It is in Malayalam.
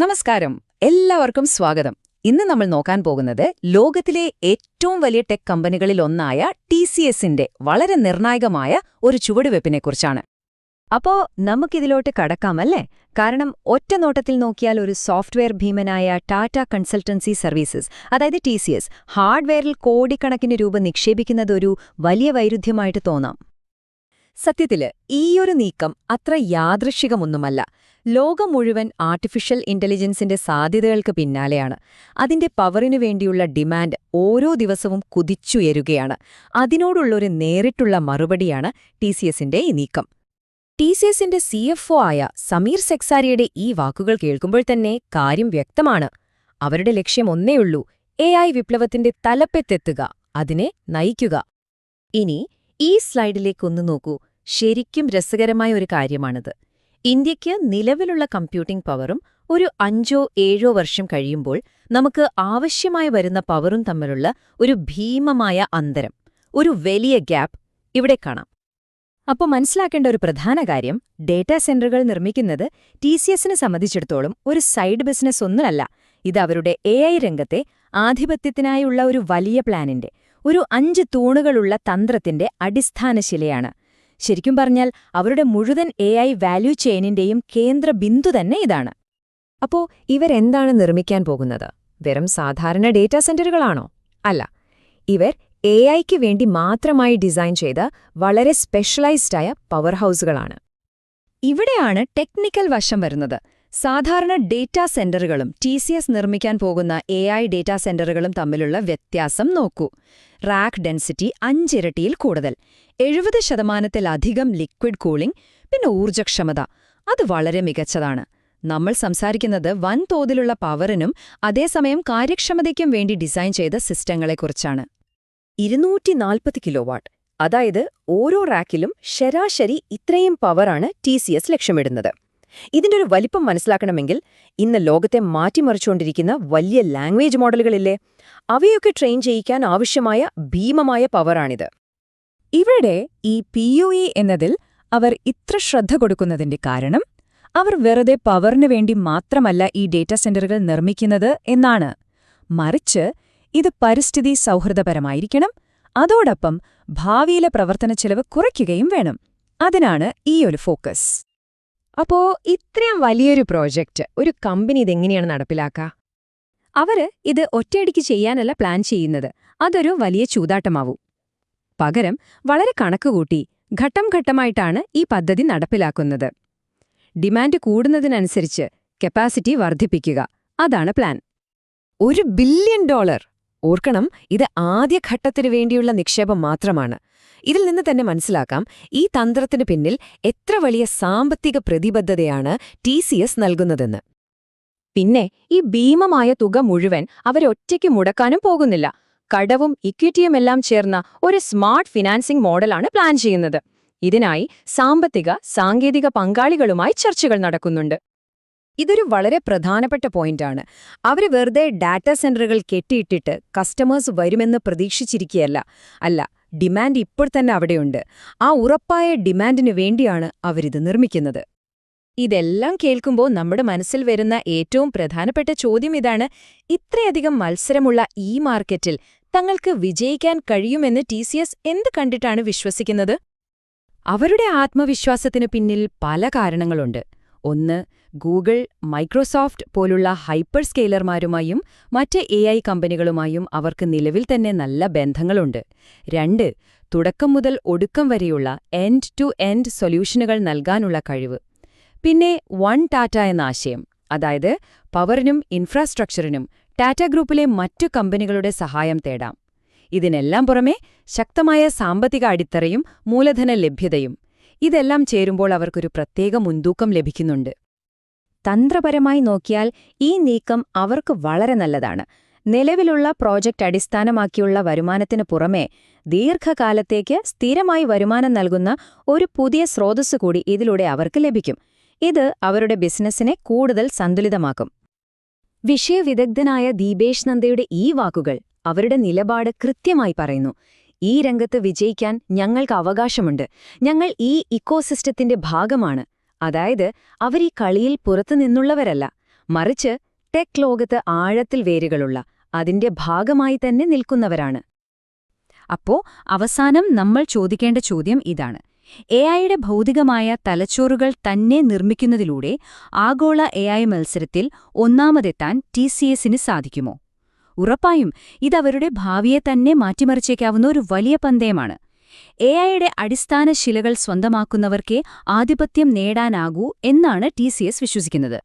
നമസ്കാരം. എല്ലാവർക്കും സ്വാഗതം. ഇന്ന് നമ്മൾ നോക്കാൻ പോകുന്നത് ലോകത്തിലെ ഏറ്റവും വലിയ ടെക് കമ്പനികളിൽ ഒന്നായ ടി സി എസിന്റെ വളരെ നിർണായകമായ ഒരു ചുവടുവെപ്പിനെക്കുറിച്ചാണ്. അപ്പോ നമുക്കിതിലോട്ട് കടക്കാമല്ലേ? കാരണം ഒറ്റ നോട്ടത്തിൽ നോക്കിയാൽ ഒരു സോഫ്റ്റ്വെയർ ഭീമനായ ടാറ്റ കൺസൾട്ടൻസി സർവീസസ് അതായത് ടി സി എസ് ഹാർഡ്വെയറിൽ കോടിക്കണക്കിന് രൂപ നിക്ഷേപിക്കുന്നതൊരു വലിയ വൈരുദ്ധ്യമായിട്ട് തോന്നാം. സത്യത്തിൽ ഈയൊരു നീക്കം അത്ര യാദൃശികമൊന്നുമല്ല. ലോകം മുഴുവൻ ആർട്ടിഫിഷ്യൽ ഇന്റലിജൻസിന്റെ സാധ്യതകൾക്ക് പിന്നാലെയാണ്. അതിന്റെ പവറിനു വേണ്ടിയുള്ള ഡിമാൻഡ് ഓരോ ദിവസവും കുതിച്ചുയരുകയാണ്. അതിനോടുള്ളൊരു നേരിട്ടുള്ള മറുപടിയാണ് ടി സി എസിന്റെ ഈ നീക്കം. ടി സി എസിന്റെ സി ആയ സമീർ സെക്സാരിയുടെ ഈ വാക്കുകൾ കേൾക്കുമ്പോൾ തന്നെ കാര്യം വ്യക്തമാണ്. അവരുടെ ലക്ഷ്യം ഒന്നേയുള്ളൂ എ ഐ വിപ്ലവത്തിന്റെ തലപ്പെത്തെത്തുക അതിനെ നയിക്കുക. ഇനി ഈ സ്ലൈഡിലേക്കൊന്നു നോക്കൂ. ശരിക്കും രസകരമായ ഒരു കാര്യമാണിത്. ഇന്ത്യയ്ക്ക് നിലവിലുള്ള കമ്പ്യൂട്ടിംഗ് പവറും ഒരു അഞ്ചോ ഏഴോ വർഷം കഴിയുമ്പോൾ നമുക്ക് ആവശ്യമായി വരുന്ന പവറും തമ്മിലുള്ള ഒരു ഭീമമായ അന്തരം ഒരു വലിയ ഗ്യാപ്പ് ഇവിടെ കാണാം. അപ്പോൾ മനസ്സിലാക്കേണ്ട ഒരു പ്രധാന കാര്യം ഡേറ്റാ സെന്ററുകൾ നിർമ്മിക്കുന്നത് ടി സി എസിനെ സംബന്ധിച്ചിടത്തോളം ഒരു സൈഡ് ബിസിനസ് ഒന്നുമല്ല. ഇത് അവരുടെ എ രംഗത്തെ ആധിപത്യത്തിനായുള്ള ഒരു വലിയ പ്ലാനിന്റെ ഒരു അഞ്ച് തൂണുകളുള്ള തന്ത്രത്തിന്റെ അടിസ്ഥാനശിലയാണ് ശരിക്കും പറഞ്ഞാൽ അവരുടെ മുഴുവൻ എ ഐ വാല്യൂ ചെയിനിന്റെയും കേന്ദ്ര ബിന്ദു തന്നെ ഇതാണ്. അപ്പോ ഇവരെന്താണ് നിർമ്മിക്കാൻ പോകുന്നത്? വെറും സാധാരണ ഡേറ്റാ സെന്ററുകളാണോ? അല്ല. ഇവർ എ ഐക്ക് വേണ്ടി മാത്രമായി ഡിസൈൻ ചെയ്ത വളരെ സ്പെഷ്യലൈസ്ഡായ പവർ ഹൗസുകളാണ് ഇവിടെയാണ് ടെക്നിക്കൽ വശം വരുന്നത്. സാധാരണ ഡേറ്റാ സെന്ററുകളും ടി സി എസ് നിർമ്മിക്കാൻ പോകുന്ന എ ഐ ഡേറ്റാ സെന്ററുകളും തമ്മിലുള്ള വ്യത്യാസം നോക്കൂ. റാക്ക് ഡെൻസിറ്റി അഞ്ചിരട്ടിയിൽ കൂടുതൽ. എഴുപത് ശതമാനത്തിലധികം ലിക്വിഡ് കൂളിംഗ് പിന്നെ ഊർജക്ഷമത. അത് വളരെ മികച്ചതാണ്. നമ്മൾ സംസാരിക്കുന്നത് വൻതോതിലുള്ള പവറിനും അതേസമയം കാര്യക്ഷമതയ്ക്കും വേണ്ടി ഡിസൈൻ ചെയ്ത സിസ്റ്റങ്ങളെക്കുറിച്ചാണ്. ഇരുന്നൂറ്റി നാൽപ്പത് കിലോവാട്ട്. അതായത് ഓരോ റാക്കിലും ശരാശരി ഇത്രയും പവറാണ് ടി സി എസ് ലക്ഷ്യമിടുന്നത്. ഇതിന്റെ ഒരു വലിപ്പം മനസ്സിലാക്കണമെങ്കിൽ ഇന്ന് ലോകത്തെ മാറ്റിമറിച്ചുകൊണ്ടിരിക്കുന്ന വലിയ ലാംഗ്വേജ് മോഡലുകളില്ലേ? അവയൊക്കെ ട്രെയിൻ ചെയ്യിക്കാൻ ആവശ്യമായ ഭീമമായ പവറാണിത്. ഇവിടെ ഈ പി യു ഇ എന്നതിൽ അവർ ഇത്ര ശ്രദ്ധ കൊടുക്കുന്നതിന്റെ കാരണം അവർ വെറുതെ പവറിനു വേണ്ടി മാത്രമല്ല ഈ ഡേറ്റാ സെന്ററുകൾ നിർമ്മിക്കുന്നത് എന്നാണ്. മറിച്ച് ഇത് പരിസ്ഥിതി സൗഹൃദപരമായിരിക്കണം അതോടൊപ്പം ഭാവിയിലെ പ്രവർത്തന ചെലവ് കുറയ്ക്കുകയും വേണം. അതിനാണ് ഈ ഒരു ഫോക്കസ്. അപ്പോ ഇത്രയും വലിയൊരു പ്രോജക്റ്റ് ഒരു കമ്പനി ഇതെങ്ങനെയാണ് നടപ്പിലാക്കുക അവർ ഇത് ഒറ്റയടിക്ക് ചെയ്യാനല്ല പ്ലാൻ ചെയ്യുന്നത്. അതൊരു വലിയ ചൂതാട്ടമാവും. പകരം വളരെ കണക്കുകൂട്ടി ഘട്ടം ഘട്ടമായിട്ടാണ് ഈ പദ്ധതി നടപ്പിലാക്കുന്നത്. ഡിമാൻഡ് കൂടുന്നതിനനുസരിച്ച് കപ്പാസിറ്റി വർദ്ധിപ്പിക്കുക. അതാണ് പ്ലാൻ. ഒരു ബില്യൺ ഡോളർ. ഓർക്കണം ഇത് ആദ്യഘട്ടത്തിനു വേണ്ടിയുള്ള നിക്ഷേപം മാത്രമാണ്. ഇതിൽ നിന്ന് തന്നെ മനസ്സിലാക്കാം ഈ തന്ത്രത്തിന് പിന്നിൽ എത്ര വലിയ സാമ്പത്തിക പ്രതിബദ്ധതയാണ് ടി നൽകുന്നതെന്ന്. പിന്നെ ഈ ഭീമമായ തുക മുഴുവൻ അവരൊറ്റയ്ക്ക് മുടക്കാനും പോകുന്നില്ല. കടവും ഇക്വിറ്റിയുമെല്ലാം ചേർന്ന ഒരു സ്മാർട്ട് ഫിനാൻസിംഗ് മോഡലാണ് പ്ലാൻ ചെയ്യുന്നത്. ഇതിനായി സാമ്പത്തിക സാങ്കേതിക പങ്കാളികളുമായി ചർച്ചകൾ നടക്കുന്നുണ്ട്. ഇതൊരു വളരെ പ്രധാനപ്പെട്ട പോയിന്റാണ്. അവർ വെറുതെ ഡാറ്റാ സെന്ററുകൾ കെട്ടിയിട്ടിട്ട് കസ്റ്റമേഴ്സ് വരുമെന്ന് പ്രതീക്ഷിച്ചിരിക്കുകയല്ല. അല്ല ഡിമാൻഡ് ഇപ്പോൾ തന്നെ അവിടെയുണ്ട്. ആ ഉറപ്പായ ഡിമാൻഡിനു വേണ്ടിയാണ് അവരിത് നിർമ്മിക്കുന്നത്. ഇതെല്ലാം കേൾക്കുമ്പോൾ നമ്മുടെ മനസ്സിൽ വരുന്ന ഏറ്റവും പ്രധാനപ്പെട്ട ചോദ്യം ഇതാണ് ഇത്രയധികം മത്സരമുള്ള ഈ മാർക്കറ്റിൽ തങ്ങൾക്ക് വിജയിക്കാൻ കഴിയുമെന്ന് ടി എന്ത് കണ്ടിട്ടാണ് വിശ്വസിക്കുന്നത്? അവരുടെ ആത്മവിശ്വാസത്തിനു പിന്നിൽ പല കാരണങ്ങളുണ്ട്. ഒന്ന് ഗൂഗിൾ മൈക്രോസോഫ്റ്റ് പോലുള്ള ഹൈപ്പർ സ്കെയിലർമാരുമായും മറ്റ് എ ഐ കമ്പനികളുമായും അവർക്ക് നിലവിൽ തന്നെ നല്ല ബന്ധങ്ങളുണ്ട്. രണ്ട് തുടക്കം മുതൽ ഒടുക്കം വരെയുള്ള എൻഡ് ടു എൻഡ് സൊല്യൂഷനുകൾ നൽകാനുള്ള കഴിവ്. പിന്നെ വൺ ടാറ്റ എന്ന ആശയം അതായത് പവറിനും ഇൻഫ്രാസ്ട്രക്ചറിനും ടാറ്റ ഗ്രൂപ്പിലെ മറ്റു കമ്പനികളുടെ സഹായം തേടാം. ഇതിനെല്ലാം പുറമെ ശക്തമായ സാമ്പത്തിക അടിത്തറയും മൂലധന ലഭ്യതയും ഇതെല്ലാം ചേരുമ്പോൾ അവർക്കൊരു പ്രത്യേക മുൻതൂക്കം ലഭിക്കുന്നുണ്ട്. തന്ത്രപരമായി നോക്കിയാൽ ഈ നീക്കം അവർക്ക് വളരെ നല്ലതാണ്. നിലവിലുള്ള പ്രോജക്റ്റ് അടിസ്ഥാനമാക്കിയുള്ള വരുമാനത്തിന് പുറമെ ദീർഘകാലത്തേക്ക് സ്ഥിരമായി വരുമാനം നൽകുന്ന ഒരു പുതിയ സ്രോതസ് കൂടി ഇതിലൂടെ അവർക്ക് ലഭിക്കും. ഇത് അവരുടെ ബിസിനസ്സിനെ കൂടുതൽ സന്തുലിതമാക്കും. വിഷയവിദഗ്ധനായ ദീപേഷ് നന്ദയുടെ ഈ വാക്കുകൾ അവരുടെ നിലപാട് കൃത്യമായി പറയുന്നു. ഈ രംഗത്ത് വിജയിക്കാൻ ഞങ്ങൾക്ക് അവകാശമുണ്ട്. ഞങ്ങൾ ഈ ഇക്കോസിസ്റ്റത്തിന്റെ ഭാഗമാണ്. അതായത് അവർ ഈ കളിയിൽ പുറത്തുനിന്നുള്ളവരല്ല മറിച്ച് ടെക് ലോകത്ത് ആഴത്തിൽ വേരുകളുള്ള അതിന്റെ ഭാഗമായി തന്നെ നിൽക്കുന്നവരാണ്. അപ്പോ അവസാനം നമ്മൾ ചോദിക്കേണ്ട ചോദ്യം ഇതാണ്. എ ഐയുടെ ഭൗതികമായ തലച്ചോറുകൾ തന്നെ നിർമ്മിക്കുന്നതിലൂടെ ആഗോള എ ഐ മത്സരത്തിൽ ഒന്നാമതെത്താൻ ടി സി എസിന് സാധിക്കുമോ? ഉറപ്പായും ഇതവരുടെ ഭാവിയെ തന്നെ മാറ്റിമറിച്ചേക്കാവുന്ന ഒരു വലിയ പന്തയമാണ്. എ ഐയുടെ അടിസ്ഥാന ശിലകൾ സ്വന്തമാക്കുന്നവർക്കേ ആധിപത്യം നേടാനാകൂ എന്നാണ് ടി വിശ്വസിക്കുന്നത്.